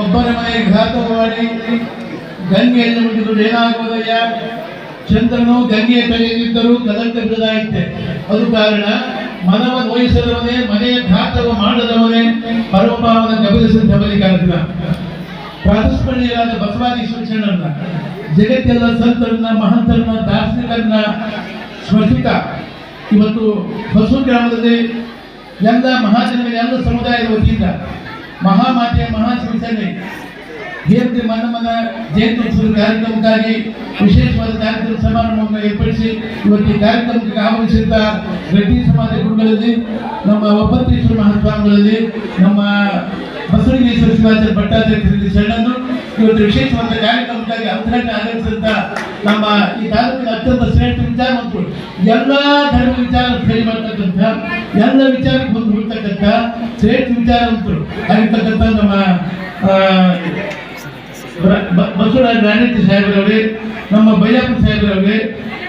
ಒಬ್ಬರ ಮನೆ ಘಾತ ಮಾಡಿ ಗಂಗೆಯನ್ನು ಮುಗಿದು ಏನಾಗುವುದಯ್ಯ? ಚಂದ್ರನು ಗಂಗೆಯ ತಲೆಯಲ್ಲಿದ್ದರೂ ಕದಂಕ ಬಿಡದಾಯಿತೆ ಅದು ಕಾರಣ ಮನವ ನೋಯಿಸದವನೇ ಮನೆಯ ಘಾತವ ಮಾಡದವನೇ ಪರಮಪಾವನ ಗಮನಿಸಿದ ಬಲಿಕಾರನ ಪ್ರಾತಸ್ಮರಣೀಯರಾದ ಬಸವಾದಿ ಶಿಕ್ಷಣರನ್ನ ಜಗತ್ತೆಲ್ಲ ಸಂತರನ್ನ, ಮಹಂತರನ್ನ, ದಾರ್ಶನಿಕರನ್ನ ಸ್ಮರಿಸುತ್ತ ಇವತ್ತು ಬಸವ ಗ್ರಾಮದಲ್ಲಿ ಎಲ್ಲ ಮಹಾಜನಗಳ ಎಲ್ಲ ಸಮುದಾಯದ ವತಿಯಿಂದ ಮಹಾಮಾತೆಯ ಮಹಾಶಿವಸೇನೆ ಜಯಂತಿ ಮನ್ನಮ್ಮನ ಜಯಂತಿ ಉತ್ಸವದ ಕಾರ್ಯಕ್ರಮಕ್ಕಾಗಿ ವಿಶೇಷವಾದ ಕಾರ್ಯಕ್ರಮ ಸಮಾರಂಭವನ್ನು ಏರ್ಪಡಿಸಿ ಇವತ್ತು ಕಾರ್ಯಕ್ರಮಕ್ಕೆ ಆಗಮಿಸಿದ್ದ ರೆಡ್ಡಿ ಸಮಾಜ ಗುರುಗಳಲ್ಲಿ, ನಮ್ಮ ಒಪ್ಪತ್ತೇಶ್ವರ ಮಹಾಸ್ವಾಮಿಗಳಲ್ಲಿ, ನಮ್ಮ ಬಸವಲಿಂಗೇಶ್ವರ ಶಿವಾಚಾರ್ಯ ಭಟ್ಟಾಚಾರ್ಯ ಶರಣನ್ನು ಇವತ್ತು ವಿಶೇಷವಾದ ಕಾರ್ಯಕ್ರಮಕ್ಕಾಗಿ ಅವಕಾಶ ಆಗಮಿಸಿದ್ದ ನಮ್ಮ ಈ ತಾಲೂಕಿನ ಅತ್ಯಂತ ಶ್ರೇಷ್ಠ ವಿಚಾರವಂತರು, ಎಲ್ಲ ಧರ್ಮ ವಿಚಾರ ಸರಿ ಮಾಡ್ತಕ್ಕಂಥ, ಎಲ್ಲ ವಿಚಾರಕ್ಕೆ ಬಂದು ಬಿಡ್ತಕ್ಕಂಥ ಶ್ರೇಷ್ಠ ವಿಚಾರವಂತರು ಆಗಿರ್ತಕ್ಕಂಥ ನಮ್ಮ ಬಸವರಾಜ ರಾಣಿ ಸಾಹೇಬರವರೇ, ನಮ್ಮ ಬೈಲಾಪುರ ಸಾಹೇಬರವರೇ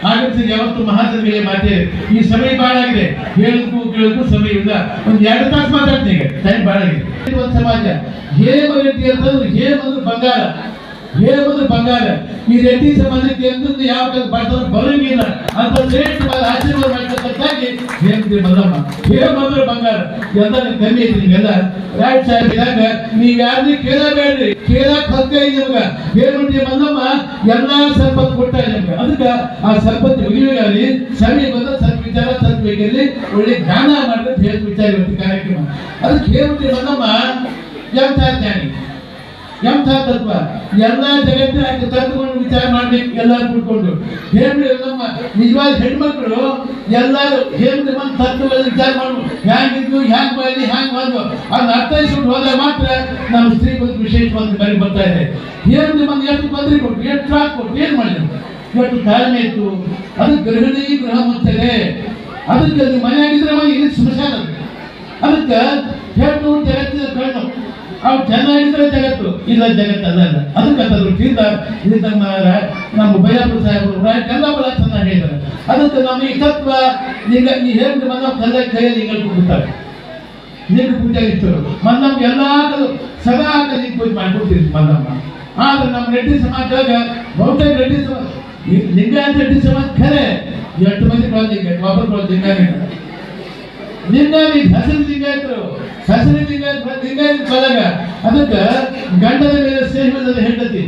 ಆಗಮಿಸಿದ ಯಾವತ್ತು ಮಹಾಸಭೆಯ ಮಾತೆ, ಈ ಸಮಯ ಬಾಳಾಗಿದೆ ಹೇಳಕ್ಕೂ ಕೇಳಕ್ಕೂ ಸಮಯ ಇಲ್ಲ. ಒಂದು ಎರಡು ತಾಸು ಮಾತಾಡ್ತೀನಿ ಟೈಮ್ ಬಾಳಾಗಿದೆ ಒಂದು ಸಮಾಜ. ಹೇ ರೆಡ್ಡಿ ಅಂತಂದ್ರೆ ಹೇಮಂದ್ರೆ ಬಂಗಾರ. ಅಂದ್ರೆ ಬಂಗಾರ. ಈ ರೆಡ್ಡಿ ಸಮಾಜಕ್ಕೆ ಎಂದೂ ಯಾವ ಬಡತನ ಬರಂಗಿಲ್ಲ ಅಂತ ಶ್ರೇಷ್ಠವಾದ ಆಶೀರ್ವಾದ ಮಾಡ್ತಕ್ಕಂಥಾಗಿ ಹೇಮತಿ ಮಲ್ಲಮ್ಮ ಹೇಮ ಅಂದ್ರೆ ಬಂಗಾರ. ಎಲ್ಲ ಕಮ್ಮಿ ಐತಿ ನಿಮ್ಗೆಲ್ಲ? ರಾಜ್ ಸಾಹೇಬ್ ಇದಾಗ ನೀವ್ ಯಾರನ್ನೂ ಕೇಳಬೇಡ್ರಿ. ಕೇಳಕ್ ಹಕ್ಕ ಇದೆ ನಿಮ್ಗೆ. ಹೇಳ್ಬಿಟ್ಟಿ ಮಲ್ಲಮ್ಮ ಎಲ್ಲಾ ಸಂಪತ್ತು ಕೊಟ್ಟ ನಿಮ್ಗೆ. ಅದಕ್ಕ ಆ ಸಂಪತ್ತು ಉಳಿವಿಗಾಗಿ ಸಮಯ ಬಂದ ಸತ್ ವಿಚಾರ ಸತ್ ಬೇಕಲ್ಲಿ ಒಳ್ಳೆ ಜ್ಞಾನ ಮಾಡಿದ್ರೆ ಹೇಳಿ ವಿಚಾರ ಇವತ್ತು ಕಾರ್ಯಕ್ರಮ. ಅದಕ್ಕೆ ಹೇಳ್ಬಿಟ್ಟಿ ಮಲ್ಲಮ್ಮ ಎಂತ ಜ್ಞಾನಿ? ಎಂಥ ತತ್ವ? ಎಲ್ಲ ಜಗತ್ತಿನ ತಂದುಕೊಂಡು ವಿಚಾರ ಮಾಡ್ಬೇಕು, ಎಲ್ಲರೂ ಕೂತ್ಕೊಂಡು ಹೇಳಿ ನಮ್ಮ ನಿಜವಾದ ಹೆಣ್ಮಕ್ಳು ಎಲ್ಲರೂ ಹೇಳಿ ಬಂದು ತತ್ವಗಳ ವಿಚಾರ ಮಾಡ್ಬೇಕು ಹ್ಯಾಂಗಿದ್ದು ಹ್ಯಾಂಗ್ ಮಾಡಿ ಹ್ಯಾಂಗ್ ಬಂದು ಅದನ್ನ ಅರ್ಥೈಸ್ಕೊಂಡು ಹೋದಾಗ ಮಾತ್ರ ನಮ್ಮ ಸ್ತ್ರೀ ಬಂದು ಬರಿ ಬರ್ತಾ ಇದೆ. ಹೇಳಿ ಬಂದು ಎಷ್ಟು ಬಂದ್ರಿ ಕೊಟ್ಟು ಎಷ್ಟು ಟ್ರಾಕ್ ಕೊಟ್ಟು, ಏನು ಮಾಡಿದ್ರು? ಇವತ್ತು ತಾಳ್ಮೆ ಇತ್ತು. ಅದು ಗೃಹಿಣಿ ಗೃಹ ಮುಚ್ಚದೆ ಅದಕ್ಕೆ ಅದು ಮನೆ ಆಗಿದ್ರೆ ಮನೆ, ಇಲ್ಲಿ ಸ್ಮಶಾನ. ಅದು. ಅದಕ್ಕೆ ಹೆಣ್ಣು ಜಗತ್ತಿನ ಕಣ್ಣು. ಅವ್ರು ಚೆನ್ನಾಗಿದ್ರೆ ಜಗತ್ತು, ಇಲ್ಲ ಜಗತ್ತು ಅದಲ್ಲ ಅದಕ್ಕೆ ಅದ್ರ ದೃಷ್ಟಿಯಿಂದ ಇದು ನಮ್ಮ ನಮ್ಮ ಬೈಲಾಪುರ ಸಾಹೇಬರು ಬಹಳ ಚೆನ್ನಾಗಿ ಹೇಳಿದ್ದಾರೆ. ಅದಕ್ಕೆ ನಮ್ಮ ಈ ತತ್ವ ನೀ ಹೇಳಿದ್ರೆ ಮನ ಕಲ್ಲ ಕೈಯಲ್ಲಿ ಈಗ ಕೂಗುತ್ತಾರೆ. ನೀರು ಪೂಜೆ ಇತ್ತು ಮನ್ನಮ್ಮ ಎಲ್ಲಾದರೂ ಸದಾ ಕಲಿ ಪೂಜೆ ಮಾಡ್ಕೊಡ್ತೀವಿ ಮನ್ನಮ್ಮ ಆದ್ರೆ ನಮ್ಮ ರೆಡ್ಡಿ ಸಮಾಜದಾಗ ಬಹುತೇಕ ರೆಡ್ಡಿ ಸಮಾಜ ಲಿಂಗಾಯತ ರೆಡ್ಡಿ ಸಮಾಜ ಖರೆ ಎಷ್ಟು ಮಂದಿ ಒಬ್ಬರು ಲಿಂಗಾಯತ. ಲಿಂಗಾಯತ, ಹಸಿರು ಲಿಂಗಾಯತರು. ಹಸಿರು ಲಿಂಗಾಯತ ಲಿಂಗಾಯತ ಬಲಗ ಅದಕ್ಕೆ ಗಂಡದ ಮೇಲೆ ಸೇವದ ಹೆಂಡತಿ.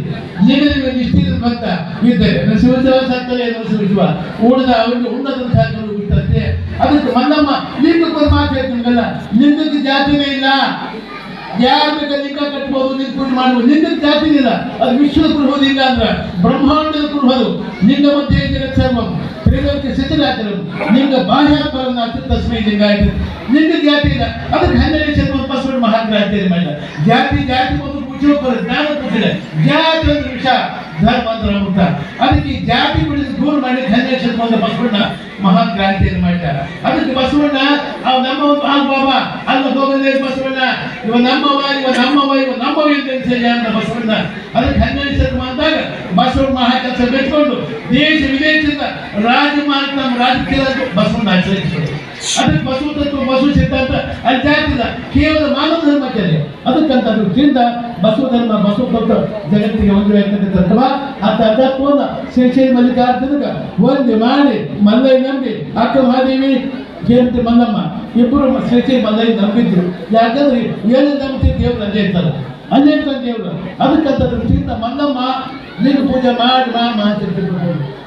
ನಿನ್ನೆ ಮೇಲೆ ನಿಷ್ಠಿತ ಭಕ್ತ ಇದ್ದಾರೆ ಶಿವದೇವ ಸಾಕ್ತಲೇ ಶಿವ ಉಳಿದ ಅವರಿಗೆ ಉನ್ನತ ಸಾಕಲು ಬಿಟ್ಟಂತೆ ಅದಕ್ಕೆ ಮಲ್ಲಮ್ಮ ಲಿಂಗಕ್ಕೆ ಒಂದು ಮಾತು ಹೇಳ್ತೀನಿ ನಿಮ್ಗೆಲ್ಲ ಜಾತಿನೇ ಇಲ್ಲ. ಯಾರು ಬೇಕಾದ್ರೆ ಲಿಂಗ ಕಟ್ಬೋದು ಪೂಜೆ ಮಾಡ್ಬೋದು. ಲಿಂಗಕ್ಕೆ ಜಾತಿ ಇಲ್ಲ. ಅದು ವಿಶ್ವದ ಕುರುಹೋದು ಇಲ್ಲ ಅಂದ್ರೆ ಬ್ರಹ್ಮಾಂಡದ ಕುರುಹೋದು. ನಿನ್ನ ಮಧ್ಯೆ ಸರ್ವಂ. ತ್ರಿಲೋಕ್ಯ ಸಚಿರಾಚರಂ ನಿಮ್ಗೆ ಬಾಹ್ಯಾತ್ಮರನ್ನ ಅತ್ಯುತ್ತ ತಸ್ಮೈ ಲಿಂಗ ಆಯ್ತು ಲಿಂಗ ಜಾತಿ ಇಲ್ಲ. ಅದಕ್ಕೆ ಹನ್ನೆರಡು ಶತಮಾನ ಬಸವಣ್ಣ ಮಹಾಗ್ರಾಂತಿ ಜಾತಿ ಜಾತಿ ಒಂದು ಪೂಜೆ ಜ್ಞಾನ ಪೂಜೆ. ಜಾತಿ ಒಂದು ವಿಷ ಧರ್ಮ ಅಂದ್ರೆ ಅಮೃತ ಅದಕ್ಕೆ ಈ ಜಾತಿ ಬಿಡಿಸಿ ದೂರ ಮಾಡಿ ಹನ್ನೆರಡು ಶತಮಾನದ ಬಸವಣ್ಣ ಮಹಾನ್ ಕ್ರಾಂತಿಯನ್ನು ಮಾಡಿದ್ದಾರೆ ಅದಕ್ಕೆ ಬಸವಣ್ಣ ಅವ ನಮ್ಮ ಆ ಬಾಬಾ ಅಲ್ಲ ಹೋಗಲೇ ಬಸವಣ್ಣ ಇವ ನಮ್ಮವ ಇವ ನಮ್ಮವ ಇವ ನಮ್ಮವ ಅಂತ ಅಂತ ಬಸವಣ್ಣ ಅದಕ್ಕೆ ಹನ್ನೆರಡು ಶತಮಾನದಾಗ ಬಸವಣ್ಣ ಮಹಾ ಕೆಲಸ ಬೆಟ್ಕೊಂಡು ದೇಶ ವಿದೇಶದಿಂದ ರಾಜ ಮಾರ್ಗ ನಮ್ಮ ರಾಜಕೀಯ ಬಸವಣ್ಣ ಆಚರಿಸಿದ್ರು ಅದಕ್ಕೆ ಬಸವ ತತ್ವ ಬಸವ ಸಿದ್ಧಾಂತ ಅಲ್ಲಿ ಜಾತಿ ಕೇವಲ ಮಾನವ ಧರ್ಮಕ್ಕೆ ಅದಕ್ಕಂತ ದೃಷ್ಟಿಯಿಂದ ಬಸವ ಧರ್ಮ ಬಸವ ತತ್ವ ಜಗತ್ತಿಗೆ ಒಂದು ಇರ್ತಕ್ಕಂಥ ತತ್ವ ಆ ತತ್ವವನ್ನು ಶ್ರೀ ಮಲ್ಲಿಕಾರ್ಜುನಗ, ಒಂದು ಮಾಡಿ, ಮಲ್ಲಯ್ಯ ನಂಬಿ, ಅಕ್ಕ ಮಹಾದೇವಿ, ಜಯಂತಿ ಮಲ್ಲಮ್ಮ, ಇಬ್ಬರು ಶ್ರೀ ಮಲ್ಲೈ ನಂಬಿದ್ರು. ಯಾಕಂದ್ರೆ ಏನು ನಂಬಿ ದೇವ್ರು ಅಲ್ಲೇ ಇರ್ತಾರೆ. ಅಲ್ಲೇ ಇರ್ತಾರೆ ದೇವ್ರು. ಅದಕ್ಕಂತ ದೃಷ್ಟಿಯಿಂದ ಮಲ್ಲಮ್ಮ, ನೀನು ಪೂಜೆ ಮಾಡಿ ಮಾ ಅಂತ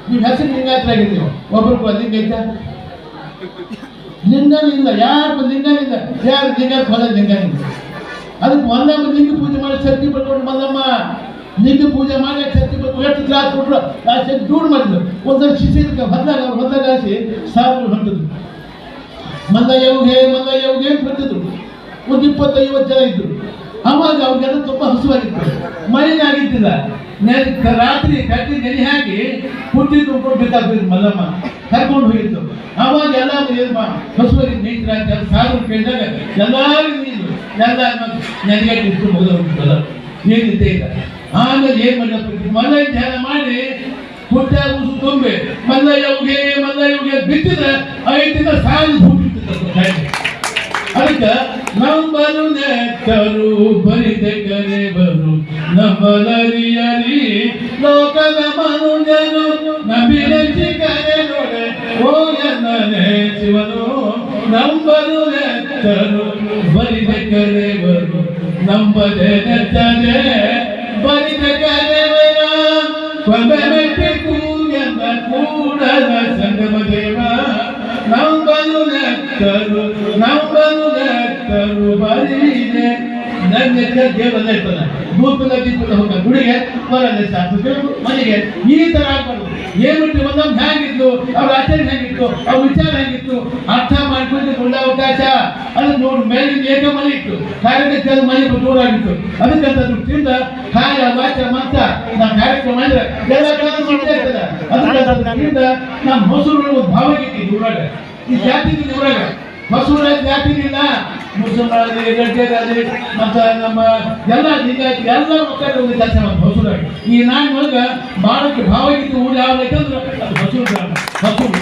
ನೀವು ಹೆಸರು ಲಿಂಗಾಯತರಾಗಿದ್ದೀವಿ ಒಬ್ರಿಗೂ ಲಿಂಗ ಯಾರಪ್ಪ ಯಾರು ಲಿಂಗನಿಲ್ಲ ಯಾರು ಲಿಂಗ? ಫಲ ಲಿಂಗನಿಂದ ಅದಕ್ಕೆ ಒಂದಮ್ಮ ಲಿಂಗ ಪೂಜೆ ಮಾಡಿ ಶಕ್ತಿ ಪಡ್ಕೊಂಡು ಮಲ್ಲಮ್ಮ ಲಿಂಗ ಪೂಜೆ ಮಾಡಿ ಶಕ್ತಿ ಪಡ್ಕೊಂಡು ಎಷ್ಟು ಕ್ಲಾಸ್ ಕೊಟ್ಟರು ಆ ಶಕ್ತಿ ದೂರ ಮಾಡಿದ್ರು. ಹೊಂದಾಗ ಅವ್ರು ಹೊಂದಾಗ ಹಾಸಿ ಸಾವಿರ ಹೊಂಟಿದ್ರು. ಮಲ್ಲಯ್ಯವ್ಗೆ ಮಲ್ಲಯ್ಯವ್ಗೆ ಅಂತ ಬರ್ತಿದ್ರು ಒಂದು ಇಪ್ಪತ್ತೈವತ್ತು ಜನ ಇದ್ರು. ಅವಾಗ ಅವ್ರಿಗೆಲ್ಲ ತುಂಬ ಹಸುವಾಗಿತ್ತು. ನೆನೆ ರಾತ್ರಿ ಕಟ್ಟಿ ನೆನೆ ಹಾಕಿ ಪುಟ್ಟಿ ತುಂಬಿಕೊಂಡು ಬೇಕಾಗ್ತಿದ್ರು ಮಲ್ಲಮ್ಮ ಕರ್ಕೊಂಡು ಹೋಗಿತ್ತು. ಅವಾಗ ಎಲ್ಲ ಏನು ಹಾಕಿ ಅದು ಸಾವಿರ ಕೇಳಿದಾಗ ಎಲ್ಲರೂ ನೀರು ಎಲ್ಲ ನೆನೆಗೆ ಇಟ್ಟು ಮುಗಿದು ಹೋಗ್ಬಿಟ್ಟಲ್ಲ ಇಲ್ಲ. ಆಮೇಲೆ ಏನ್ ಮಾಡಪ್ಪ ಮಲ್ಲಯ್ಯ ಧ್ಯಾನ ಮಾಡಿ ಪುಟ್ಟ ಉಸು ಯೋಗೆ ಮಲ್ಲ ಯೋಗೆ ಬಿತ್ತಿದ್ರೆ ಐದು ದಿನ ಸಾಲು ಹುಟ್ಟಿತ್ತು ಅದಕ್ಕೆ ನಂಬಲು ನೆತ್ತರು ಬರಿದೆ ಕರೆವರು ನಂಬಲರಿಯರಿ ಲೋಕದ ಮನುಜನು ಶಿವನು ನಂಬಲು ನೆತ್ತರು ಬರಿದೆ ಕರೆವರು ನಂಬದೆ ನೆತ್ತನೆ ಬರಿದೆ ಕರೆವರ ಕೊಂಬೆ ಮೆಟ್ಟಿ ಕೂಗೆಂದ ಕೂಡಲ ಸಂಗಮ ದೇವ. ನಂಬಲು ನೆತ್ತರು ನಂಬಲು ನೆತ್ತರು ಬರಿದೆ ನನ್ನ ದೇವರ ಇರ್ತದೆ ದೀಪದ ಹೋಗ ಗುಡಿಗೆ ಹೊರಗೆ ಸಾಕು. ಮನೆಗೆ ಈ ತರ ಆಗ್ಬಾರ್ದು. ಏನು ಒಂದೊಂದು ಹೇಗಿತ್ತು ಅವ್ರ ಆಚರಣೆ ಹೇಗಿತ್ತು ಅವ್ರ ವಿಚಾರ ಹೇಗಿತ್ತು ಅರ್ಥ ಮಾಡ್ಕೊಂಡು ಒಳ್ಳೆ ಅವಕಾಶ. ಅದು ನೋಡಿ ಮೇಲಿನ ಏಕ ಮನೆ ಇತ್ತು. ಕಾರ್ಯಕರ್ತ ಮನೆ ದೂರ ಆಗಿತ್ತು ಅದಕ್ಕಂತ ದೃಷ್ಟಿಯಿಂದ ಕಾಯ ವಾಚ ಮಂತ ನಾವು ಕಾರ್ಯಕ್ರಮ ಮಾಡಿದ್ರೆ ಎಲ್ಲ ಕೆಲಸ ಮಾಡ್ತಾ ಇರ್ತದೆ. ಅದಕ್ಕಂತ ದೃಷ್ಟಿಯಿಂದ ನಮ್ಮ ಹೊಸರು ಒಂದು ಭಾವಗೀತೆ ಈ ಜಾತಿ ಊರಾಗ. ಹೊಸೂರ ಜಾತಿ ಇಲ್ಲ ಮುಸಲ್ಮಾನರಿ ಮತ್ತು ನಮ್ಮ ಎಲ್ಲ ಲಿಂಗಾಯತ್ ಎಲ್ಲ ಮಕ್ಕಳು ಒಂದು ಕೆಲಸ ಮಾಡಿ ಹೊಸೂರಾಗ ಈ ನಾಯಿ ಒಳಗೆ ಬಾಳಕ್ಕೆ ಭಾವಗೀತೆ ಊರು ಯಾವ ಐತಂದ್ರೆ ಅದು ಹೊಸೂರು ಗ್ರಾಮ, ಹೊಸೂರು.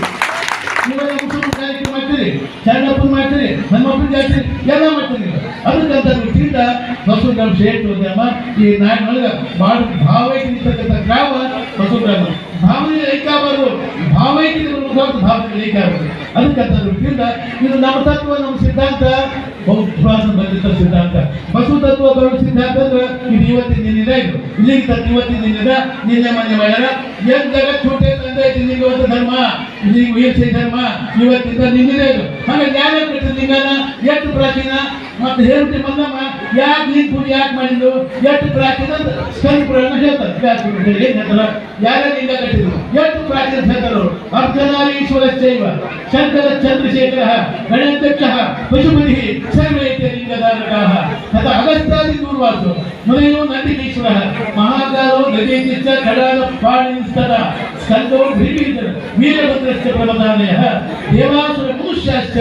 ಇವಾಗ ಮುಸಲ್ಮಾನ ಕಾರ್ಯಕ್ರಮ ಮಾಡ್ತೀರಿ ಚನ್ನಪ್ಪನ ಮಾಡ್ತೀರಿ, ಹನುಮಪ್ಪನ ಜಾತ್ರೆ, ಎಲ್ಲ ಮಾಡ್ತೀರಿ ಅದಕ್ಕಂತ ದೃಷ್ಟಿಯಿಂದ ಹೊಸೂರು ಗ್ರಾಮ ಶ್ರೇಷ್ಠ ಗ್ರಾಮ ಈ ಒಳಗೆ ಬಾಳ ಭಾವೈಕ್ಯ ಇರ್ತಕ್ಕಂಥ ಗ್ರಾಮ ಹೊಸೂರು ಗ್ರಾಮ. ಭಾವನೆ ಐಕ್ಯಾಬಾರದು ಭಾವೈಕ್ಯ ಮುಖಾಂತರ ಭಾವನೆ ಐಕ್ಯಾಬಾರದು ಅದಕ್ಕಂತ ದೃಷ್ಟಿಯಿಂದ ಇದು ನಮ್ಮ ತತ್ವ, ನಮ್ಮ ಸಿದ್ಧಾಂತ. ಬಹುಶ್ವಾಸ ಬಂದಿದ್ದ ಸಿದ್ಧಾಂತ. ಬಸವ ತತ್ವ ಬರುವ ಸಿದ್ಧಾಂತ ಅಂದ್ರೆ ಇದು ಇವತ್ತಿನ ದಿನದ ಇದು. ಇಲ್ಲಿಗೆ ತತ್ವ ಇವತ್ತಿನ ದಿನದ ನಿನ್ನೆ ಮನೆ ಮಾಡ್ಯಾರ. ಏನ್ ಜಗತ್ छूटे ತಂದೆ ಇವತ್ತು ಧರ್ಮ? ಇಲ್ಲಿಗೆ ವೀರಶೈವ ಧರ್ಮ? ಇವತ್ತಿಂದ ನಿನ್ನಿದೆ ಇದು. ಹಾಗೆ ಜ್ಞಾನ ಲಿಂಗನ, ಎಷ್ಟು ಪ್ರಾಚೀನ? ಮತ್ತೆ ಹೇಳ್ತಿ ಬಂದಮ್ಮ ಯಾಕೆ ನೀನ್ ಪೂಜೆ ಯಾಕೆ ಮಾಡಿದ್ದು? ಎಷ್ಟು ಪ್ರಾಚೀನ ಅಂತ ಸ್ಕಂದ ಪುರಾಣ ಹೇಳ್ತಾರೆ. ಏನ್ ಹೇಳ್ತಾರ ಕಟ್ಟಿದ್ರು? ಎಷ್ಟು ಪ್ರಾಚೀನ ಹೇಳ್ತಾರೆ ಅವರು ಅರ್ಧನಾರೀಶ್ವರ ಶೈವ, ಶಂಕರ ಚಂದ್ರಶೇಖರ ಗಣಾಧ್ಯಕ್ಷ ಪಶುಪತಿ, ಸರ್ವೈತ್ಯ ಲಿಂಗಧಾರಕಾಹ. ತದ ಅಗಸ್ತಾದಿ ದೂರ್ವಾಸು. ಮುನೆಯೋ ನಂದಿಕೇಶ್ವರ, ಮಹಾಕಾಲೋ ಗಜೇತಿಶ್ಚ ಪಾಡಿನ ಪಾಣಿಸ್ತದ ಸ್ಕಂದೋ ಭೀಮೀಂದ್ರ ವೀರಭದ್ರಶ್ಚ ಪ್ರಬದಾಲಯ ದೇವಾಸುರ ಮನುಷ್ಯಾಶ್ಚ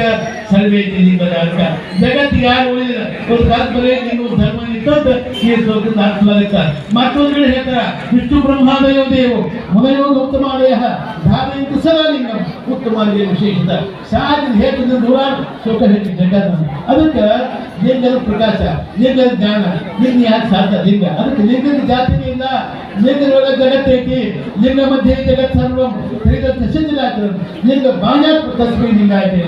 ಸರ್ವೇತಿ ಲಿಂಗಧಾರಕ ಜಗತ್ತಿಗೆ ಯಾರು ಉಳಿದಿಲ್ಲ ಒಂದು ಕಾಲ್ಪನೆ ನೀವು ಧರ್ಮ ನಿಂತದ್ದು ಈ ಸ್ವರ್ಗದ ಹಾಕಲಾಗಿತ್ತ ಮತ್ತೊಂದು ಕಡೆ ಹೇಳ್ತಾರ ವಿಷ್ಣು ಬ್ರಹ್ಮಾದಯೋ ದೇವು ಮುನಯೋ ಉತ್ತಮಾದಯ ಧಾರಣಿಂತು ಸದಾಲಿಂಗಂ ಉತ್ತಮಾದಯ ವಿಶೇಷತೆ. ಸಾಧನೆ ಹೇಗಿದ್ದ ನೂರಾರು ಶೋಕ ಹೇಳಿ ಜಗತ್ತ ಅದಕ್ಕೆ ಲಿಂಗದ ಪ್ರಕಾಶ, ಲಿಂಗದ ಜ್ಞಾನ, ಲಿಂಗ ಯಾಕೆ ಸಾಧ್ಯ? ಲಿಂಗ. ಅದಕ್ಕೆ ಲಿಂಗದ ಜಾತಿನೇ ಇಲ್ಲ. ಲಿಂಗದೊಳಗೆ ಜಗತ್ತೈತಿ ಲಿಂಗ ಮಧ್ಯೆ ಜಗತ್ ಸರ್ವಂ ಸಿದ್ಧಲಾಗ್ತದೆ ಲಿಂಗ ಬಾಹ್ಯ ತಸ್ಮೈ ಲಿಂಗ ಆಯ್ತು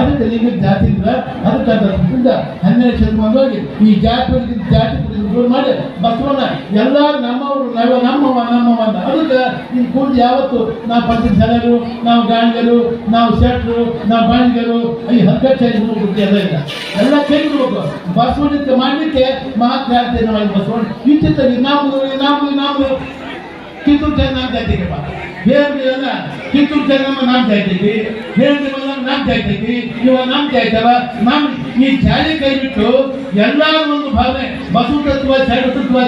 ಅದಕ್ಕೆ ಲಿಂಗದ ಜಾತಿ ಇಲ್ಲ. ಅದಕ್ಕೆ ಹನ್ನೆರಡು ಶತಮಾನವಾಗಿ ಈ ಜಾತಿ ಜಾತಿ ದೂರ ಮಾಡಿ ಬಸವಣ್ಣ ಎಲ್ಲ ನಮ್ಮವರು, ನಾವು ನಮ್ಮವ ನಮ್ಮವ ಅಂತ. ಅದಕ್ಕೆ ಈ ಕೂಡಿ ಯಾವತ್ತು ನಾವು ಪಂಚ ಜನರು, ನಾವು ಗಾಂಧಿಗರು ನಾವು ಶೆಟ್ರು, ನಾವು ಬಾಣಿಗರು, ಈ ಹಗ್ಗ ಚೇಂಜ್ ಮಾಡ್ಬಿಟ್ಟು ಎಲ್ಲ ಇಲ್ಲ ಎಲ್ಲ ಕೇಳಿರ್ಬೇಕು ಬಸವಣ್ಣ ಮಾಡಲಿಕ್ಕೆ ಮಹಾಕ್ರಾಂತಿಯನ್ನು ನಾವು ಬಸವಣ್ಣ ಇತ್ತಿತ್ತ ನಮ್ಮದು ನಮ್ಮದು ನಮ್ಮದು ಕಿತ್ತೂರು ಚೆನ್ನ ಅಂತ ಇದ್ದೀವಿ ಬೇರೆ ಕಿತ್ತೂರು ಚೆನ್ನಮ್ಮ ನಾಮ ಇದ್ದೀವಿ. ಹೇಳ್ತೀವಲ್ಲ ನಾಮ ಜಾಯ್ತೈತಿ ಇವ ನಾಮ ಜಾಯ್ತವ ನಮ್ ಈ ಜಾಲಿ ಕೈ ಬಿಟ್ಟು ಎಲ್ಲರೂ ಒಂದು ಭಾವನೆ ಬಸವ ತತ್ವ ಜಡ ತತ್ವ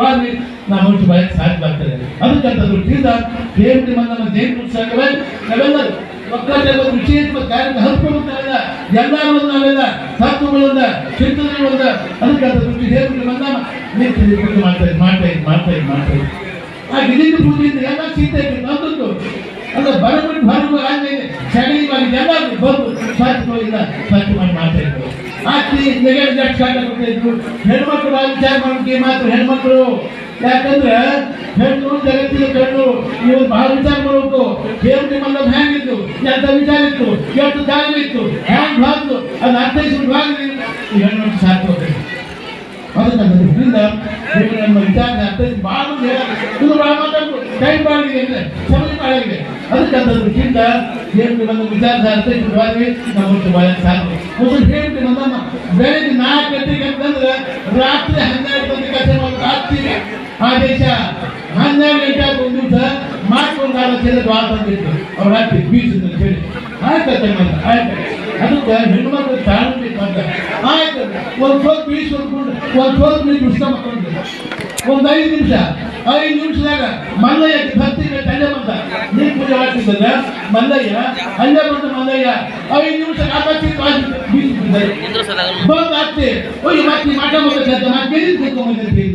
ಹೋದ್ವಿ ನಾವು ಮುಂಚೆ ಬಯಕ್ ಸಾಧ್ಯ ಆಗ್ತದೆ. ಅದಕ್ಕಂತ ದೃಷ್ಟಿಯಿಂದ ದೇವ್ರ ನಮ್ಮ ದೇವ್ರ ಉತ್ಸವವೇ ನಾವೆಲ್ಲರೂ ಒಕ್ಕಲಿಗ ವಿಶೇಷ ಕಾರ್ಯ ಹತ್ಕೊಂಡ್ಬಿಡ್ತಾರಲ್ಲ ಎಲ್ಲರೂ ನಾವೆಲ್ಲ ತತ್ವಗಳಿಂದ ಚಿಂತನೆಗಳಿಂದ ಅದಕ್ಕಂತ ದೃಷ್ಟಿ ದೇವ್ರಿ ಬಂದ ನಿಂತು ಮಾಡ್ತಾ ಇದ್ ಮಾಡ್ತಾ ಇದ್, ಮಾಡ್ತಾ ಆ ಗಿರಿಜ ಪೂಜೆಯಿಂದ ಎಲ್ಲ ಚಿಂತೆ ನಂದದ್ದು ಅಲ್ಲ ಬರಬಿಟ್ಟು ಬರುವ ಆದ್ಮೇಲೆ ಚಳಿ ಮಾಡಿ ಎಲ್ಲ ಬಂದು ಸ್ವಚ್ಛಗಳಿಂದ ಸ್ವಚ್ಛ ಮಾಡಿ ಮಾಡ್ತಾ ಇದ್ರು. ಆಸ್ತಿ ನೆಗಡಿ ಲಕ್ಷ ಕಾಟ ಕೊಡ್ತಾ ಇದ್ರು. ಹೆಣ್ಮಕ್ಳು ಆ ವಿಚಾರ ಮಾಡೋಕೆ ಮಾತ್ರ ಹೆಣ್ಮಕ್ಳು. ಯಾಕಂದ್ರೆ ಹೆಣ್ಣು ಜಗತ್ತಿನ ಕಣ್ಣು, ನೀವು ಬಹಳ ವಿಚಾರ ಮಾಡಬೇಕು. ದೇವ್ರಿಗೆ ಮಲ್ಲದ ಹ್ಯಾಂಗಿತ್ತು ಎಂತ ವಿಚಾರ ಇತ್ತು? ಎಷ್ಟು ದಾರಿ ಇತ್ತು? ಹ್ಯಾಂಗ್ ಬಾದ್ರು ಅದು ಅರ್ಥೈಸಿದ್ರು ಬಾಗ್ರಿ ಈ ಹೆಣ್ಮಕ್ಳು ಸಾಕು ಅದಕ್ಕೆ ದೇವರು ನಮ್ಮ ವಿಚಾರ ಅರ್ಥೈಸಿ ಭಾಳ ಭಾಳ ಟೈಮ್ ಬಾಳಿಗೆ ಅಂದ್ರೆ ಸಮಯ ಬಾಳಿಗೆ ಅದಕ್ಕಂತ ದೃಷ್ಟಿಯಿಂದ ದೇವರು ನಮ್ಮ ವಿಚಾರ ಅರ್ಥೈಸಿ ಬಾಳಿಗೆ ನಮ್ಮ ಬಾಳ ಸಾಕು. ಮೊದಲು ಹೇಳ್ತೀನಿ ನಮ್ಮ ಬೆಳಗ್ಗೆ ನಾಲ್ಕು ಗಂಟೆಗೆ ಅಂತಂದ್ರೆ ರಾತ್ರಿ ಹನ್ನೆರಡು ಗಂಟೆ ಕೆಲಸ ಮಾಡಿ ರಾತ್ರಿ ಆದೇಶ ಹನ್ನೆರಡು ಗಂಟೆ ಒಂದು ದಿವಸ ಮಾಡ್ಕೊಂಡು ಜನ ದ್ವಾರ ಬಂದಿತ್ತು ಅವ್ರ ರಾತ್ರಿ ಬೀಚ್ ಅಂತ ಹೇಳಿ. ಆಯ್ತು ಆಯ್ತು ಅದಕ್ಕೆ ಹೆಣ್ಮಕ್ಳು ತಾಳ್ಮೆ ಅಂತ ಆಯ್ತು ಒಂದು ಸೋತ್ ಬೀಚ್ ಹೊಂದ್ಕೊಂಡು ಒಂದು ಸೋತ್ ನೀರು ಉಷ್ಣ ಮಾಡ್ಕೊಂಡು. ಒಂದು ಐದು ನಿಮಿಷ, ಐದು ನಿಮಿಷದಾಗ ಮಲ್ಲಯ್ಯ ಭಕ್ತಿ ಅಲ್ಲೇ ಬಂದ ಪೂಜೆ ಮಾಡ್ತಿದ್ದ ಮಲ್ಲಯ್ಯ? ಅಲ್ಲೇ ಬಂದ ಮಲ್ಲಯ್ಯ, ಐದು ನಿಮಿಷ ಬೀಚ್ ಬಿದ್ದಾರೆ ಬಂದು ಆಗ್ತಿ ಓಯ್, ಮತ್ತೆ ಮಾಟ ಮಾಡ್ಬೇಕು ಮತ್ತೆ ತಿಳ್ಕೊಂಬಂದಿರ್ತೀವಿ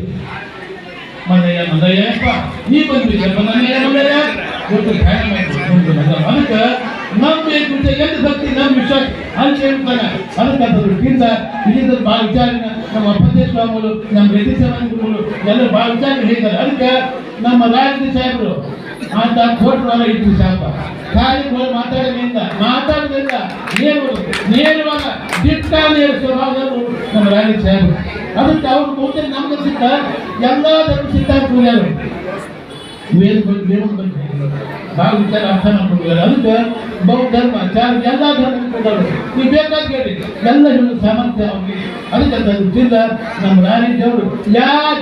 ಮಲ್ಲಯ್ಯ ಮಲ್ಲಯ್ಯ ಅಪ್ಪ ನೀ ಬಂದ್ಬಿಟ್ಟಪ್ಪ ಮಲ್ಲಯ್ಯ ಮಲ್ಲಯ್ಯ. ಒಟ್ಟು ಧ್ಯಾನ ಮಾಡ್ಬೇಕು. ಅದಕ್ಕೆ ನಮ್ಮ ಕುರಿತ ಎಂತ ಭಕ್ತಿ ನಮ್ಮ ವಿಶ್ವಾಸ ಅಂತ ಹೇಳ್ತಾನೆ ಅದಕ್ಕೆ ಅದ್ರ ದೃಷ್ಟಿಯಿಂದ ಇಲ್ಲಿಂದ ಭಾಳ ನಮ್ಮ ಅಪ್ಪತ್ತೇ ಸ್ವಾಮಿಗಳು ನಮ್ಮ ರೆಡ್ಡಿ ಸ್ವಾಮಿಗಳು ಎಲ್ಲರೂ ಭಾಳ ವಿಚಾರ ಹೇಳ್ತಾರೆ. ಅದಕ್ಕೆ ನಮ್ಮ ರಾಜ್ಯ ಸಾಹೇಬರು ಅಂತ ಕೋರ್ಟ್ ಒಳಗೆ ಇಟ್ಟು ಶಾಪ. ಖಾಲಿ ಹೋಗಿ ಮಾತಾಡೋದ್ರಿಂದ ಮಾತಾಡೋದ್ರಿಂದ ಏನು ನೇರವಾಗ ದಿಟ್ಟ ನೇರ ಸ್ವಭಾವದವರು ನಮ್ಮ ರಾಜ್ಯ ಸಾಹೇಬರು. ಅದಕ್ಕೆ ಅವ್ರು ಬಹುತೇಕ ನಮ್ಗೆ ಸಿಕ್ಕ ಎಲ್ಲ ಧರ್ಮ ಸಿದ್ಧಾಂತ ವೇದ ಅರ್ಥ ಅದಕ್ಕೆ ಬೌದ್ಧ ಧರ್ಮ, ಜಾತಿ, ಎಲ್ಲ ಧರ್ಮ ನೀವು ಬೇಕಾದ ಅದಕ್ಕೆ ನಮ್ಮ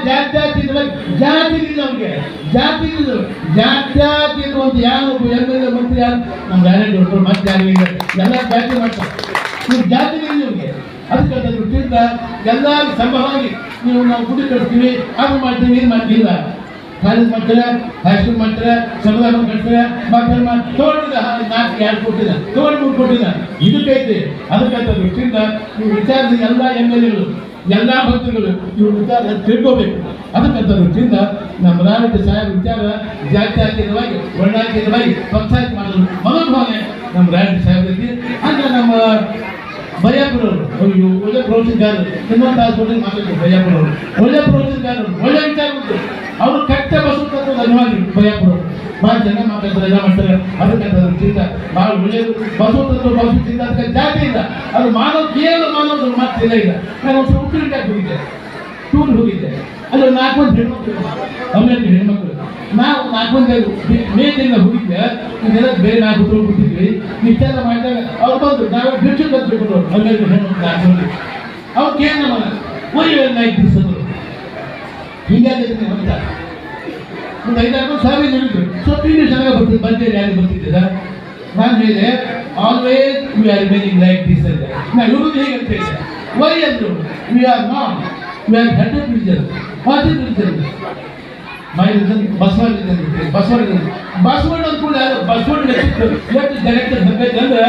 ಜಾತ್ಯಾತೀತ ಜಾತಿ ಜಾತಿ ಇಲ್ಲ ಜಾತ್ಯಾತೀತ ಒಂದು ಯಾವ ಎಂ ಎಲ್ ಎ ಮಂತ್ರಿ ಯಾರು? ನಮ್ಮ ರಾಣಿ ದೇವರು ಮತ್ತೆ ಯಾರಿಲ್ಲ ಎಲ್ಲ ಮಾಡ್ತಾರೆ. ಜಾತಿ ಅದಕ್ಕೆ ನೀವು ನಾವು ಗುಡಿ ಕಟ್ತೀವಿ ಅದು ಮಾಡ್ತೀವಿ ಇದು ಮಾಡ್ತಿಲ್ಲ ಕಾಲೇಜ್ ಮಾಡ್ತಾರೆ ಹೈಸ್ಕೂಲ್ ಮಾಡ್ತಾರೆ ಸಮುದಾಯ ಕಟ್ತಾರೆ ಮಕ್ಕಳು ತೋಟದ ನಾಲ್ಕು ಎರಡು ತೋಳಿ ತೋಟ ಮೂರು ಕೊಟ್ಟಿದೆ ಇದಕ್ಕೈತೆ ಅದಕ್ಕಂತ ದೃಷ್ಟಿಯಿಂದ ನೀವು ವಿಚಾರದ ಎಲ್ಲ ಎಂ ಎಲ್ ಎಗಳು ಎಲ್ಲ ಭಕ್ತರುಗಳು ಇವ್ರ ವಿಚಾರ ತಿಳ್ಕೋಬೇಕು. ಅದಕ್ಕಂತ ದೃಷ್ಟಿಯಿಂದ ನಮ್ಮ ರಾಜ್ಯ ಸಾಹೇಬ್ ವಿಚಾರ ಜಾತ್ಯಾತೀತವಾಗಿ ವರ್ಣಾತೀತವಾಗಿ ಪಂಚಾಯತ್ ಮಾಡಲು ಮನೋಭಾವನೆ ನಮ್ಮ ರಾಜ್ಯ ಸಾಹೇಬ್ರಿಗೆ ಅಂದ್ರೆ ನಮ್ಮ ಬಯ್ಯಾಪುರವರು ಒಳ್ಳೆ ಪ್ರವಚನಕಾರರು ಇನ್ನೊಂದು ತಾಸು ಮಾತಾಡ್ತಾರೆ ಭಯಾಪುರವರು. ಒಳ್ಳೆ ಪ್ರವಚನಕಾರರು ಒಳ್ಳೆ ವಿಚಾರ ಬಸವ ತತ್ವದ ಬಹಳ ಜನ ಮಾತಾಡ್ತಾರೆ, ಎಲ್ಲ ಮಾಡ್ತಾರೆ. ಅದಕ್ಕೆ ಅದ್ರ ಚಿಂತ. ಭಾಳ ಒಳ್ಳೆಯದು. ಬಸವ ತತ್ವ ಬಸವ ಚಿಂತ. ಅದಕ್ಕೆ ಜಾತಿ ಇಲ್ಲ. ಅದು ಮಾನವ, ಕೇವಲ ಮಾನವ ಮಾತಿಲ್ಲ ಇಲ್ಲ ನಾನು ಒಂದು ಉಪ್ಪಿನಕಾಯಿ ಹೋಗಿದ್ದೆ. ಟೂರ್ ಹೋಗಿದ್ದೆ. ಅದು ನಾಲ್ಕು ಮಂದಿ ಹೆಣ್ಮಕ್ಳು. ಅಮೇರಿಕ ಹೆಣ್ಮಕ್ಳು. ನಾವು ನಾಲ್ಕು ಮಂದಿ ಮೇ ತಿಂಗಳ ಹೋಗಿದ್ದೆ. ಇದೆಲ್ಲ ಬೇರೆ ನಾಲ್ಕು ಹುಡುಗರು ಬಿಟ್ಟಿದ್ವಿ ಇಷ್ಟೆಲ್ಲ ಮಾಡಿದಾಗ ಅವ್ರು ಬಂದ್ರು. ನಾವು ಬಿಟ್ಟು ಬಂದ್ಬಿಟ್ಟು ಅಮೇರಿಕ ಹೆಣ್ಮಕ್ಳು ನಾಲ್ಕು ಮಂದಿ. ಅವ್ರು ಕೇಂದ್ರ ಮನೆ ಒಯ್ಯ ನೈಟ್ ದಿವಸ ಅಂದ್ರು ಹಿಂಗಾಗಿ ಅಂತ ಒಂದು ಐದಾರು ಸಾವಿರ ಹೇಳಿದ್ರು ಸ್ವಲ್ಪ ಇನ್ನೂ ಚೆನ್ನಾಗಿ ಬರ್ತಿದ್ದು ಯಾರು ಬರ್ತಿದ್ದೆ ಸರ್ ನಾನು ಹೇಳಿದೆ always we are meaning like this ಅಂತ. ನಾನು ಇವರು ಹೇಗೆ ಅಂತ ಹೇಳಿದೆ. ವೈ ಅಂದ್ರು we are not we are hundred religion my religion Basava religion Basava religion Basavanna ಅಂದ್ಕೊಂಡು ಯಾರು ಬಸವಣ್ಣ ಎಷ್ಟು ಡೈರೆಕ್ಟರ್ ಅಂದ್ರೆ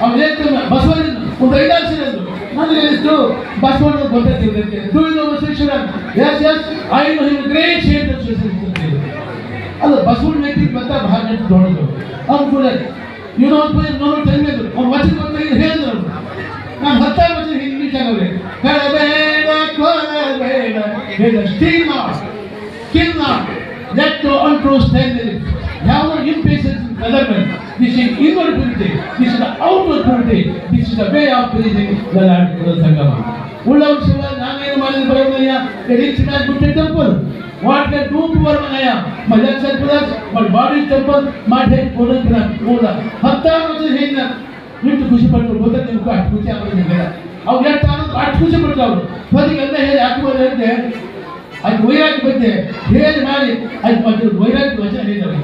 ಅವ್ನು ಹೇಳ್ತಾನೆ ಬಸವ ಒಂದು ಐದಾರು ಸರಿ ಅಂದರು. ನನಗೆ ಎಷ್ಟು Basavanna ಗೊತ್ತಾಗ್ತಿರ್ತೈತೆ do you know Basaveshwara yes yes I know great ಶೇಟ್ ಅಲ್ಲ ಬಸವನ ವ್ಯಕ್ತಿಗೆ ಬಂದ ಭಾಳ ನೆಟ್ಟು ದೊಡ್ಡದು. ಅವ್ನು ಕೂಡ ಒಂದು ನೋಡು ಟೈಮ್ ಇದ್ರು ಅವ್ನು ವಚನ ಬಂದ ಹೇಳಿದ್ರು ನಾನು ಹತ್ತಾರು ವಚನ ಇಂಗ್ಲೀಷ್ ಆಗವ್ರೆ ಕಳಬೇಡ ಕೊಲಬೇಡ ಬೇಡ steal not kill let to untrue stand ಯಾವ impatience in this is is inward this This is the outward purity. Is way of pleasing the Lord. Guru Sangama. ಉಳ್ಳವ್ರ ಶಿವ, ನಾನೇನು ಮಾಡಿದ ಬರೋದಿಲ್ಲ reach man temple what can do to hour ಮನೆಯ ಮಜಾಕ್ ಸರ್ಪದಾಸ್ but body temple ಮಾಡಿ ಕೊಡೋದ್ರ ಮೂಲ. ಹತ್ತಾರು ವರ್ಷ ಹಿಂದ ಇಟ್ಟು ಖುಷಿ ಪಟ್ಟರು ಗೊತ್ತ ನಿಮ್ಗೆ ಅಷ್ಟು ಖುಷಿ ಆಗೋದಿಲ್ಲ ಅವ್ರು ಎಷ್ಟು ಆನಂದ, ಅಷ್ಟು ಖುಷಿ ಪಟ್ಟರು ಅವರು. ಬದಿಗೆಲ್ಲ ಹೇಳಿ ಹಾಕುವುದು ಹೇಳಿದೆ ಅದು ವೈರಾಗ್ಯ ಬಗ್ಗೆ ಹೇಳಿ ಮಾಡಿ. ಅದು ಮತ್ತೆ ವೈರಾಗ್ಯ ವಚನ ಹೇಳಿದ್ದಾರೆ.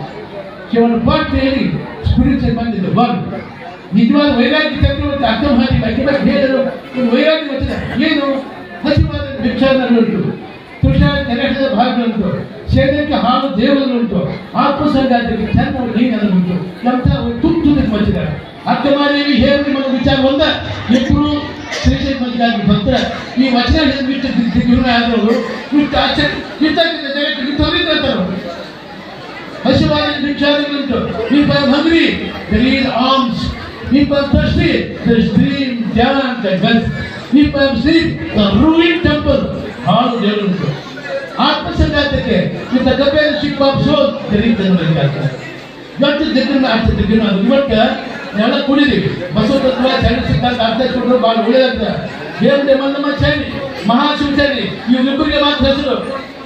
ಶಿವನ ಪಟ್ಟು ಹೇಳಿ ಸ್ಪಿರಿಚುವಲ್ ಬಂದಿದ್ದು ವರ್ಡ್ ನಿಜವಾದ ವೈರಾಗ್ಯ ಚಕ್ರವರ್ತಿ ಅರ್ಥ ಮಾಡಿ ಬಗ್ಗೆ ಹೇಳಿದ್ರು. ವೈರಾಗ್ಯ ವಚನ. ಏನು? ಹಸಿವಾದ ತುಷಾರ ಕರೆಕ್ಷದ ಸೇದಕ್ಕೆ ಹಾಲು ದೇವರುಂಟು ಆತ್ಮಸಂಗಾತಕ್ಕೆ ಚಂದ ನಮ್ತ ತುಂಬ ತುಂಬ ಮಚ್ಚಿದ್ದಾರೆ ಅರ್ಥ ಮಾಡಿ ಹೇಳಿ ನಿಮ್ಮ ವಿಚಾರ ಒಂದ. ಇಬ್ಬರು ಶ್ರೀಶೈಲ ಮಂದಿಗಾಗಿ ಭಕ್ತರ ಈ ವಚನ ಬಿಟ್ಟು ಗುರು ಆದವರು ಬಿಟ್ಟು ಆಶ್ಚರ್ಯ. ಜಗತ್ತಿಗೆ ತೊಂದಿದ್ದಾರೆ ಹಸಿವಾದ ನೀ if hungry. Am hungry there is the there is stream the ruin wealth if I am sick the ruined temple ಹಾಲು ದೇವರುಂಟು of soul there is ಜನರಿಗೆ ಇವತ್ತು ದಿಗ್ಗಿನ ಅರ್ಥ ದಿಗ್ಗಿನ ಇವತ್ತು ಎಲ್ಲ ಕುಡಿದೀವಿ ಬಸವ ತತ್ವ ಚಂದ್ರ ಸಿದ್ಧಾಂತ ಅರ್ಥ ಕೊಟ್ಟರು ಬಹಳ ಒಳ್ಳೆಯದಂತ ದೇವತೆ ಮಲ್ಲಮ್ಮ ಚೈನಿ ಶಿವಸೇನೆ ಇವ್ರಿಬ್ಬರಿಗೆ ಮಾತ್ರ ಹೆಸರು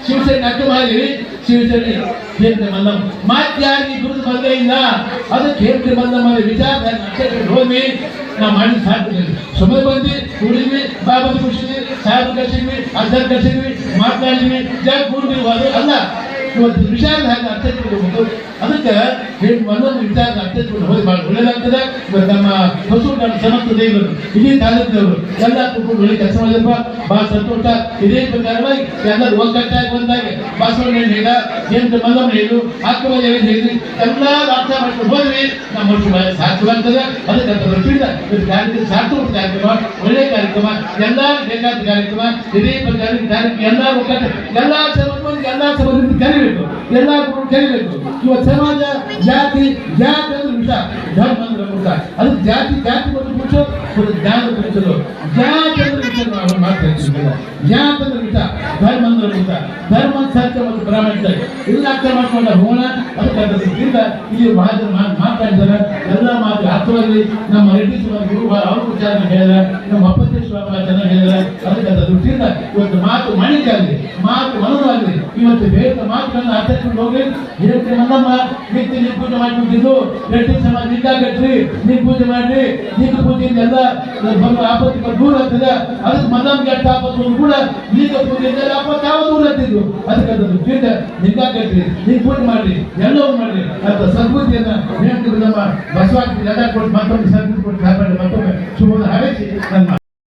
ಶಿವಸೇನೆ ಅಡ್ಡ ಮಾಡಿ ಶಿವಸೇನೆ ಕೇಂದ್ರ ಮಲ್ಲಮ್ಮ ಮಾತ್ಯಾಗಿ ಗುರುತು ಬಂದೇ ಇಲ್ಲ ಅದು ಕೇಂದ್ರ ಮಲ್ಲಮ್ಮ ವಿಚಾರ ಹೋಗಿ ನಾವು ಮಾಡಿ ಸಾಧ್ಯ ಸುಮ್ಮನೆ ಬಂದು ಕುಡಿದ್ವಿ ಬಾಬಾ ಖುಷಿದ್ವಿ ಸಾಹೇಬ್ ಕರ್ಸಿದ್ವಿ ಅರ್ಧ ಕರ್ಸಿದ್ವಿ ಮಾತಾಡಿದ್ವಿ ಜಾಗ ಕೂಡಿದ್ವಿ ಅದು ಅಲ್ಲ ಇವತ್ತು ವಿಚಾರದ ಹಾಗೆ ಅರ್ಥ ಇಟ್ಕೊಳ್ಬೇಕು ಅದಕ್ಕೆ ಹೇಳಿ ಒಂದೊಂದು ವಿಚಾರ ಅರ್ಥ ಇಟ್ಕೊಂಡು ಹೋಗಿ ಭಾಳ ಒಳ್ಳೇದಾಗ್ತದೆ ಇವತ್ತು ನಮ್ಮ ಹೊಸ ಸಮಸ್ತ ದೇವರು, ಇಡೀ ತಾಲೂಕಿನವರು, ಎಲ್ಲ ಕುಟುಂಬ ಒಳ್ಳೆ ಕೆಲಸ ಮಾಡಿದಪ್ಪ ಭಾಳ ಸಂತೋಷ. ಇದೇ ಪ್ರಕಾರವಾಗಿ ಎಲ್ಲರೂ ಒಗ್ಗಟ್ಟಾಗಿ ಬಂದಾಗ. ಬಸವಣ್ಣ ಹೇಳಿದ ಏನು ಮಲ್ಲಮ್ಮ ಹೇಳು. ಆತ್ಮವಾದ ಹೇಳಿದ್ರಿ? ಎಲ್ಲ ಅರ್ಥ ಮಾಡ್ಕೊಂಡು ಹೋದ್ರಿ ನಮ್ಮ ವರ್ಷ ಸಾಧ್ಯವಾಗ್ತದೆ ಅದಕ್ಕೆ ಅಂತ ಹೊರಟಿದ್ದ ಇದು ಕಾರ್ಯಕ್ರಮ, ಸಾರ್ಥಕ ಕಾರ್ಯಕ್ರಮ, ಒಳ್ಳೆ ಕಾರ್ಯಕ್ರಮ ಎಲ್ಲ ಬೇಕಾದ ಕಾರ್ಯಕ್ರಮ, ಇದೇ ಪ್ರಕಾರ ಕಾರ್ಯಕ್ರಮ ಎಲ್ಲ ಒಗ್ಗಟ್ಟು ಎಲ್ಲ ಸಂಬಂಧ ಎಲ್ಲ ಸಂಬಂಧ ಕರಿಬೇಕು. ಎಲ್ಲ ಕರಿಬೇಕು. ಇವತ್ತು ಸಮಾಜ, ಜಾತಿ ಜಾತಿ ಅಂದ್ರೆ ವಿಷ ಧರ್ಮ ಅಂದ್ರೆ ಮುಖ ಅದು ಜಾತಿ ಜಾತಿ ಬಂದು ಕುರಿತು ಒಂದು ಜ್ಞಾನ ಮುಚ್ಚಲು ಜಾತಿ ಅಂದ್ರೆ ವಿಷ ನಾವು ಮಾತಾಡ್ತಿರ್ಲಿಲ್ಲ ಜಾತಿ ಅಂದ್ರೆ ವಿಷ ಧರ್ಮ ಅಂದ್ರೆ ಮುಖ ಧರ್ಮ ಸತ್ಯ ಮತ್ತು ಪ್ರಾಮಾಣಿಕ ಇಲ್ಲ ಅರ್ಥ ಮಾಡ್ಕೊಂಡ ಹೋಣ ಅದಕ್ಕೆ ಅದರಿಂದ ಇಲ್ಲಿ ಮಾತು ಮಾತಾಡಿದ್ದಾರೆ. ಎಲ್ಲ ಮಾತು ಅರ್ಥದಲ್ಲಿ ನಮ್ಮ ರೆಡ್ಡಿ ಗುರು ಅವ್ರ ವಿಚಾರ ಹೇಳಿದ್ರೆ ನಮ್ಮ ಅಪ್ಪತ್ತೇಶ್ವರ ಚೆನ್ನಾಗಿ ಹೇಳಿದ್ರೆ ಅದಕ್ಕೆ ದೃಷ್ಟಿಯಿಂದ ಇವತ್ತು ಮಾತು ಮಣಿಕಾಗಲಿ ಮಾತು ಮನವಾಗಲಿ ಇವತ್ತು ಬೇರೆ ಮಾತುಗಳನ್ನು ಆಚರಿಸಿಕೊಂಡು ಹೋಗಿ. ಇದಕ್ಕೆ ನನ್ನಮ್ಮ, ನಿತ್ಯ ನೀವು ಪೂಜೆ ಮಾಡಿಬಿಟ್ಟಿದ್ದು ರೆಡ್ಡಿ ಸಮಾಜ ನಿಂಗಾಗಟ್ರಿ ನೀವು ಪೂಜೆ ಮಾಡ್ರಿ. ನೀವು ಪೂಜೆಯಿಂದ ಎಲ್ಲ ಬರುವ ಆಪತ್ತು ದೂರ ಆಗ್ತದೆ. ಅದಕ್ಕೆ ಮನ್ನಮ್ಗೆ ಅಟ್ಟ ಆಪತ್ತು ಕೂಡ ಈಗ ಪೂಜೆಯಿಂದ ಆಪತ್ತು ಯಾವ ದೂರ ಆಗ್ತಿದ್ರು ಅದಕ್ಕೆ ಅದನ್ನು ದೃಷ್ಟಿಯಿಂದ ನಿಂಗಾಗಟ್ರಿ ನೀವು ಪೂಜೆ ಮಾಡ್ರಿ. ಎಲ್ಲವೂ ಮಾಡ್ರಿ. ಅಂತ ಸದ್ಬುದ್ಧಿಯನ್ನ ಹೇಳ್ತಿದ್ರು ನಮ್ಮ ಬಸವಾಗ್ತಿ ಎಲ್ಲ ಕೊಟ್ಟು ಮತ್ತೊಮ್ಮೆ ಸದ್ಬುದ್ಧಿ ಕೊಟ್ಟು ಕಾಪಾಡಿ ಮತ್ತೊಮ್ಮೆ ಶುಭ ಹಾರೈಸಿ ನನ್ನ